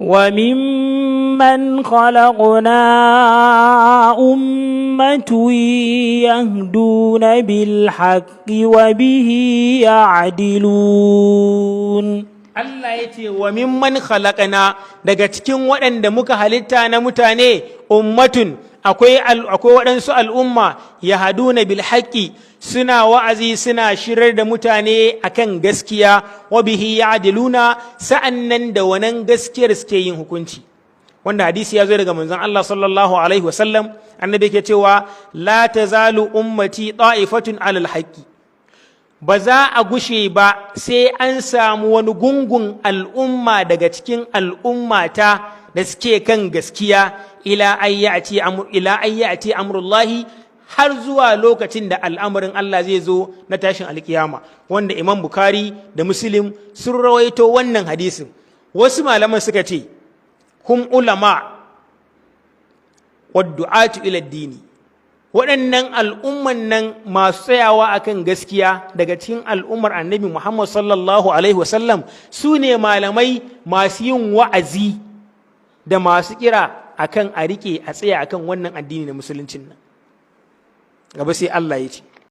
وممن خلقنا أمة يهدون بالحق وبه يعدلون Allah ya ce wa mimman khalaqana daga cikin waɗanda muka halitta na mutane ummatun akwai waɗansu al'umma ya haduna bil haqqi suna wa'azi suna shirar da mutane akan gaskiya wa bihi ya'diluna sa'an nan da wannan gaskiyar suke yin hukunci. Wanda hadisi ya zo daga manzon Allah sallallahu alaihi wasallam annabi yake cewa la tazalu ummati ta'ifatun alal haqqi. Ba za a gushe ba sai an samu wani gungun al'umma daga cikin al'ummata da suke kan gaskiya ila ayyati amurullahi har zuwa lokacin da al'amarin Allah zai zo na tashin alkiyama. Wanda imam bukari da muslim sun rawaito wannan hadisin. Wasu malaman suka ce hum ulama waddu'atu ila dini. Waɗannan al'umman nan masu tsayawa akan gaskiya daga cikin al'ummar annabi Muhammad sallallahu Alaihi wasallam su ne malamai masu yin wa'azi da masu kira akan a riƙe a tsaya akan wannan addini na musuluncin nan. Gaba sai Allah ya ce